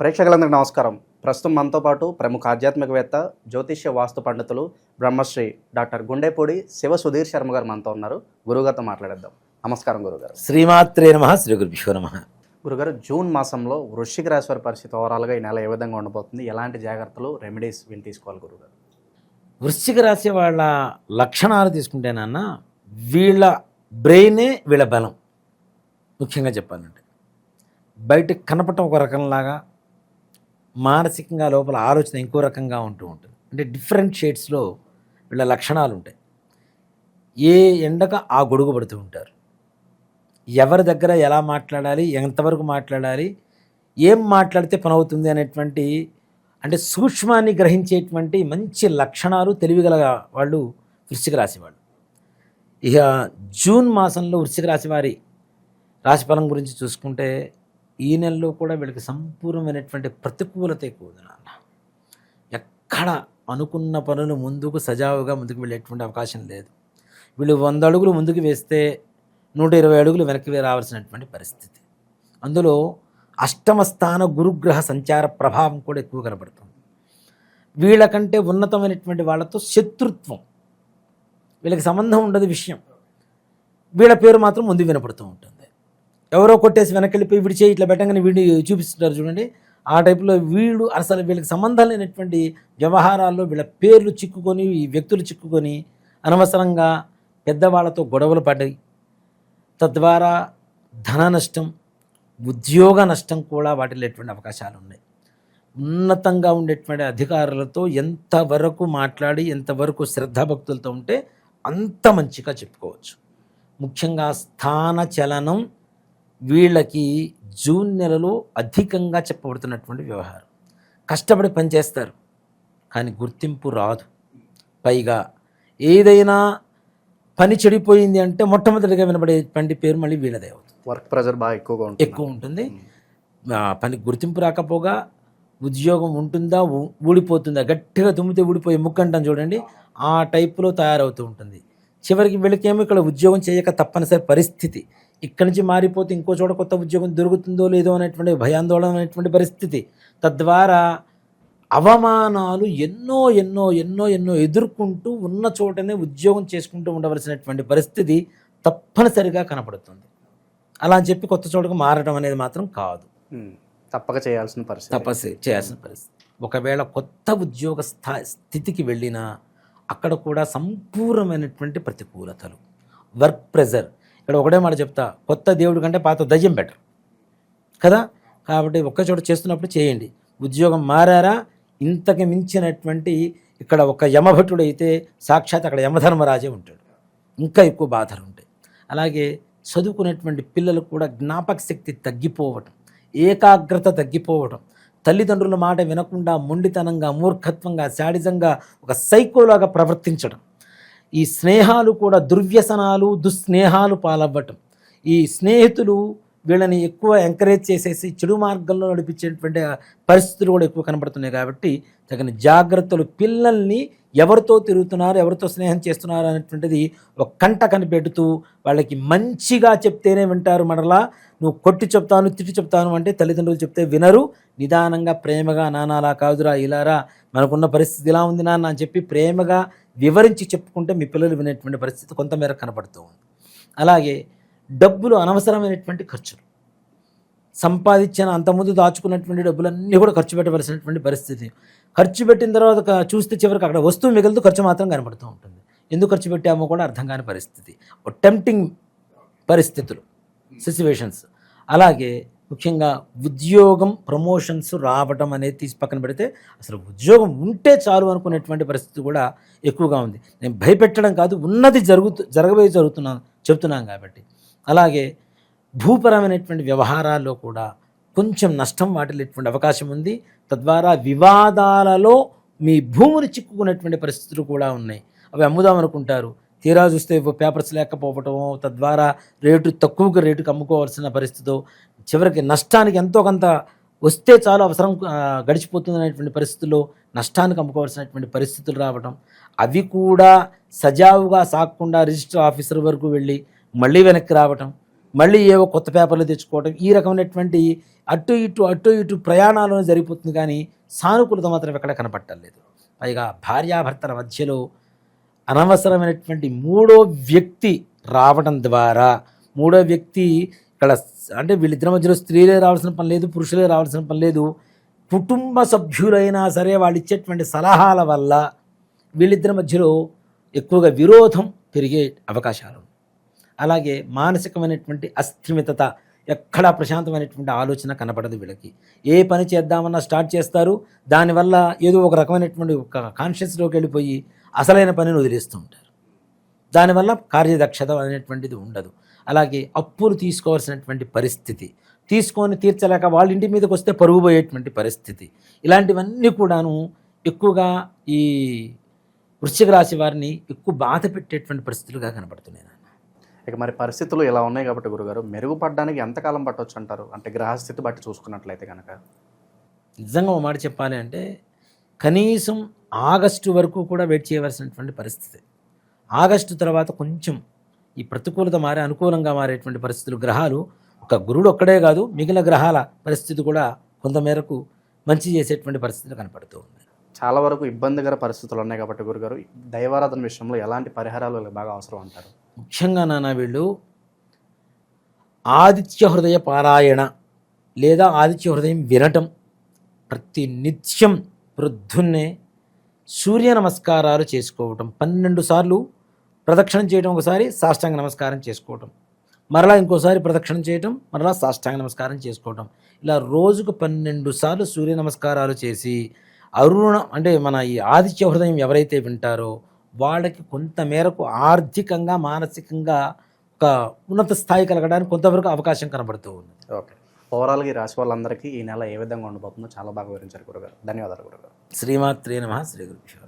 ప్రేక్షకులందరికీ నమస్కారం. ప్రస్తుతం మనతో పాటు ప్రముఖ ఆధ్యాత్మికవేత్త జ్యోతిష్య వాస్తు పండితులు బ్రహ్మశ్రీ డాక్టర్ గుండెపూడి శివ సుధీర్ శర్మ గారు మనతో ఉన్నారు. గురుగారితో మాట్లాడేద్దాం. నమస్కారం గురుగారు శ్రీమాత్రే నమ శ్రీ గురుభ్యో నమ. గురుగారు జూన్ మాసంలో వృశ్చిక రాశి వారి పరిస్థితి ఓవరాల్గా ఈ నెల ఏ విధంగా ఉండబోతుంది? ఎలాంటి జాగ్రత్తలు రెమెడీస్ వీళ్ళు తీసుకోవాలి గురుగారు వృశ్చిక రాశి వాళ్ళ లక్షణాలు తీసుకుంటే నాన్న వీళ్ళ బ్రెయినే వీళ్ళ బలం. ముఖ్యంగా చెప్పాలంటే. బయటకు కనపడటం ఒక రకంలాగా మానసికంగా లోపల ఆలోచన ఇంకో రకంగా ఉంటూ ఉంటుంది. అంటే డిఫరెంట్ షేడ్స్లో వీళ్ళ లక్షణాలు ఉంటాయి. ఏ ఎండక ఆ గొడుగు పడుతూ ఉంటారు. ఎవరి దగ్గర ఎలా మాట్లాడాలి ఎంతవరకు మాట్లాడాలి ఏం మాట్లాడితే పని అవుతుంది అనేటువంటి అంటే సూక్ష్మాన్ని గ్రహించేటువంటి మంచి లక్షణాలు తెలివిగల వాళ్ళు వృశ్చిక రాశి వాళ్ళు. ఇక జూన్ మాసంలో వృశ్చిక రాశి వారి రాశిఫలం గురించి చూసుకుంటే ఈ నెలలో కూడా వీళ్ళకి సంపూర్ణమైనటువంటి ప్రతికూలత ఎక్కువ ఉంది నాన్న. ఎక్కడ అనుకున్న పనులు ముందుకు సజావుగా ముందుకు వెళ్ళేటువంటి అవకాశం లేదు. వీళ్ళు వంద అడుగులు ముందుకు వేస్తే నూట ఇరవై అడుగులు వెనక్కి రావాల్సినటువంటి పరిస్థితి. అందులో అష్టమ స్థాన గురుగ్రహ సంచార ప్రభావం కూడా ఎక్కువ కనబడుతుంది. వీళ్ళకంటే ఉన్నతమైనటువంటి వాళ్ళతో శత్రుత్వం. వీళ్ళకి సంబంధం ఉండదు విషయం. వీళ్ళ పేరు మాత్రం ముందు వినపడుతూ ఉంటుంది. ఎవరో కొట్టేసి వెనక్కి వెళ్ళిపోయి వీడి చేయి ఇట్లా పెట్టగానే వీడి చూపిస్తుంటారు చూడండి. ఆ టైప్లో వీళ్ళు అసలు వీళ్ళకి సంబంధం లేనటువంటి వ్యవహారాల్లో వీళ్ళ పేర్లు చిక్కుకొని ఈ వ్యక్తులు చిక్కుకొని అనవసరంగా పెద్దవాళ్ళతో గొడవలు పడ్డాయి తద్వారా ధన నష్టం ఉద్యోగ నష్టం కూడా వాటిల్లేటువంటి అవకాశాలు ఉన్నాయి. ఉన్నతంగా ఉండేటువంటి అధికారులతో ఎంతవరకు మాట్లాడి ఎంతవరకు శ్రద్ధాభక్తులతో ఉంటే అంత మంచిగా చెప్పుకోవచ్చు. ముఖ్యంగా స్థాన చలనం వీళ్ళకి జూన్ నెలలో అధికంగా చెప్పబడుతున్నటువంటి వ్యవహారం. కష్టపడి పనిచేస్తారు కానీ గుర్తింపు రాదు. పైగా ఏదైనా పని చెడిపోయింది అంటే మొట్టమొదటిగా వినబడేటువంటి పేరు మళ్ళీ వీళ్ళదే అవుతుంది. వర్క్ ప్రెజర్ బాగా ఎక్కువగా ఉంటుంది. ఎక్కువ ఉంటుంది. పని గుర్తింపు రాకపోగా ఉద్యోగం ఉంటుందా ఊడిపోతుందా? గట్టిగా తుమ్మితే ఊడిపోయే ముక్కు అంటాం చూడండి ఆ టైపులో తయారవుతూ ఉంటుంది. చివరికి వీళ్ళకేమో ఇక్కడ ఉద్యోగం చేయక తప్పనిసరి పరిస్థితి. ఇక్కడి నుంచి మారిపోతే ఇంకో చోట కొత్త ఉద్యోగం దొరుకుతుందో లేదో అనేటువంటి భయాందోళన అనేటువంటి పరిస్థితి. తద్వారా అవమానాలు ఎన్నో ఎన్నో ఎన్నో ఎన్నో ఎదుర్కొంటూ ఉన్న చోటనే ఉద్యోగం చేసుకుంటూ ఉండవలసినటువంటి పరిస్థితి తప్పనిసరిగా కనపడుతుంది. అలా అని చెప్పి కొత్త చోటకు మారడం అనేది మాత్రం కాదు. తప్పక చేయాల్సిన పరిస్థితి. తపస్సు చేయాల్సిన పరిస్థితి. ఒకవేళ కొత్త ఉద్యోగ స్థా స్థితికి వెళ్ళినా అక్కడ కూడా సంపూర్ణమైనటువంటి ప్రతికూలతలు. వర్క్ ప్రెజర్ ఇక్కడ ఒకటే మాట చెప్తా కొత్త దేవుడి కంటే పాత దయ్యం బెటర్ కదా? కాబట్టి ఒక్కచోట చేస్తున్నప్పుడు చేయండి. ఉద్యోగం మారారా? ఇంతకు మించినటువంటి ఇక్కడ ఒక యమభటుడు అయితే సాక్షాత్ అక్కడ యమధర్మరాజే ఉంటాడు. ఇంకా ఎక్కువ బాధలు ఉంటాయి. అలాగే చదువుకునేటువంటి పిల్లలకు కూడా జ్ఞాపక శక్తి తగ్గిపోవటం ఏకాగ్రత తగ్గిపోవటం తల్లిదండ్రుల మాట వినకుండా మొండితనంగా మూర్ఖత్వంగా శాడిజంగా ఒక సైకోలాగా ప్రవర్తించడం ఈ స్నేహాలు కూడా దుర్వ్యసనాలు దుస్నేహాలు పాలవ్వటం. ఈ స్నేహితులు వీళ్ళని ఎక్కువ ఎంకరేజ్ చేసేసి చెడు మార్గంలో నడిపించేటువంటి పరిస్థితులు కూడా ఎక్కువ కనబడుతున్నాయి కాబట్టి తగిన జాగ్రత్తలు పిల్లల్ని ఎవరితో తిరుగుతున్నారు ఎవరితో స్నేహం చేస్తున్నారు అనేటువంటిది ఒక కంట కనిపెడుతూ వాళ్ళకి మంచిగా చెప్తేనే వింటారు మరలా. నువ్వు కొట్టి చెప్తాను తిట్టి చెప్తాను అంటే తల్లిదండ్రులు చెప్తే వినరు. నిదానంగా ప్రేమగా నానాలా కాదురా ఇలారా మనకున్న పరిస్థితి ఇలా ఉంది నాన్న అని చెప్పి ప్రేమగా వివరించి చెప్పుకుంటే మీ పిల్లలు వినేటువంటి పరిస్థితి కొంతమేర కనపడుతూ ఉంది. అలాగే డబ్బులు అనవసరమైనటువంటి ఖర్చులు. సంపాదించిన అంతకుముందు దాచుకున్నటువంటి డబ్బులన్నీ కూడా ఖర్చు పెట్టవలసినటువంటి పరిస్థితి. ఖర్చు పెట్టిన తర్వాత చూస్తే చివరికి అక్కడ వస్తువు మిగలదు ఖర్చు మాత్రం కనబడుతూ ఉంటుంది. ఎందుకు ఖర్చు పెట్టామో కూడా అర్థం కాని పరిస్థితి. టెంప్టింగ్ పరిస్థితులు సిచ్యువేషన్స్. అలాగే ముఖ్యంగా ఉద్యోగం ప్రమోషన్స్ రావడం అనేది తీసి పక్కన పెడితే అసలు ఉద్యోగం ఉంటే చాలు అనుకునేటువంటి పరిస్థితి కూడా ఎక్కువగా ఉంది. నేను భయపెట్టడం కాదు ఉన్నది జరుగుతూ జరగబోయే జరుగుతున్నాను చెప్తున్నాం కాబట్టి. అలాగే భూపరమైనటువంటి వ్యవహారాల్లో కూడా కొంచెం నష్టం వాటిల్లేటువంటి అవకాశం ఉంది. తద్వారా వివాదాలలో మీ భూములు చిక్కుకునేటువంటి పరిస్థితులు కూడా ఉన్నాయి. అవి అమ్ముదాం అనుకుంటారు. తీరా చూస్తే పేపర్స్ లేకపోవటం తద్వారా రేటు తక్కువగా రేటుకి అమ్ముకోవాల్సిన పరిస్థితి చివరికి నష్టానికి ఎంతో కొంత వస్తే చాలు అవసరం గడిచిపోతుంది అనేటువంటి పరిస్థితుల్లో నష్టానికి అమ్ముకోవాల్సినటువంటి పరిస్థితులు రావడం అవి కూడా సజావుగా సాగకుండా రిజిస్టర్ ఆఫీసర్ వరకు వెళ్ళి మళ్ళీ వెనక్కి రావటం మళ్ళీ ఏవో కొత్త పేపర్లు తెచ్చుకోవడం ఈ రకమైనటువంటి అటు ఇటు అటు ఇటు ప్రయాణాలు జరిగిపోతుంది కానీ సానుకూలత మాత్రం ఎక్కడ కనపట్టలేదు పైగా భార్యాభర్తల మధ్యలో అనవసరమైనటువంటి మూడో వ్యక్తి రావడం ద్వారా మూడో వ్యక్తి ఇక్కడ అంటే వీళ్ళిద్దరి మధ్యలో స్త్రీలే రావాల్సిన పని లేదు పురుషులే రావాల్సిన పని లేదు. కుటుంబ సభ్యులైనా సరే వాళ్ళు ఇచ్చేటువంటి సలహాల వల్ల వీళ్ళిద్దరి మధ్యలో ఎక్కువగా విరోధం పెరిగే అవకాశాలు అలాగే మానసికమైనటువంటి అస్థిమితత ఎక్కడా ప్రశాంతమైనటువంటి ఆలోచన కనపడదు వీళ్ళకి. ఏ పని చేద్దామన్నా స్టార్ట్ చేస్తారు. దానివల్ల ఏదో ఒక రకమైనటువంటి ఒక కాన్షియస్లోకి వెళ్ళిపోయి అసలైన పనిని వదిలేస్తూ ఉంటారు. దానివల్ల కార్యదక్షత అనేటువంటిది ఉండదు. అలాగే అప్పులు తీసుకోవాల్సినటువంటి పరిస్థితి తీసుకొని తీర్చలేక వాళ్ళ ఇంటి మీదకి వస్తే పరుగు పోయేటువంటి పరిస్థితి ఇలాంటివన్నీ కూడాను ఎక్కువగా ఈ వృశ్చిక రాశి వారిని ఎక్కువ బాధ పెట్టేటువంటి పరిస్థితులుగా కనపడుతున్నాయి నాన్న. ఇక మరి పరిస్థితులు ఇలా ఉన్నాయి కాబట్టి గురుగారు మెరుగుపడడానికి ఎంతకాలం పట్టొచ్చు అంటారు? అంటే గ్రహస్థితి బట్టి చూసుకున్నట్లయితే కనుక నిజంగా ఒక మాట చెప్పాలి అంటే కనీసం ఆగస్టు వరకు కూడా వెయిట్ చేయవలసినటువంటి పరిస్థితి. ఆగస్టు తర్వాత కొంచెం ఈ ప్రతికూలత మారే అనుకూలంగా మారేటువంటి పరిస్థితులు గ్రహాలు ఒక గురుడు ఒక్కడే కాదు మిగిలిన గ్రహాల పరిస్థితి కూడా కొంతమేరకు మంచి చేసేటువంటి పరిస్థితులు కనపడుతూ ఉన్నాయి చాలా వరకు ఇబ్బందికర పరిస్థితులు ఉన్నాయి కాబట్టి గురుగారు దైవారాధన విషయంలో ఎలాంటి పరిహారాలు బాగా అవసరం అంటారు? ముఖ్యంగా నాన్న వీళ్ళు ఆదిత్య హృదయ పారాయణ లేదా ఆదిత్య హృదయం వినటం ప్రతి నిత్యం ప్రొద్దున్నే సూర్య నమస్కారాలు చేసుకోవటం. పన్నెండు సార్లు ప్రదక్షిణం చేయడం ఒకసారి సాష్టాంగ నమస్కారం చేసుకోవటం. మరలా ఇంకోసారి ప్రదక్షిణం చేయటం మరలా సాష్టాంగ నమస్కారం చేసుకోవటం. ఇలా రోజుకు పన్నెండు సార్లు సూర్య నమస్కారాలు చేసి అరుణ అంటే మన ఈ ఆదిత్య హృదయం ఎవరైతే వింటారో వాళ్ళకి కొంత మేరకు ఆర్థికంగా మానసికంగా ఒక ఉన్నత స్థాయి కలగడానికి కొంతవరకు అవకాశం కనబడుతూ ఉంది. ఓకే. ఓవరాల్గా ఈ రాశి వాళ్ళందరికీ ఈ నెల ఏ విధంగా ఉండబోతుందో చాలా బాగా వివరించారు గురుగారు. ధన్యవాదాలు గురుగారు. శ్రీమాత్రే నమ. శ్రీ గురు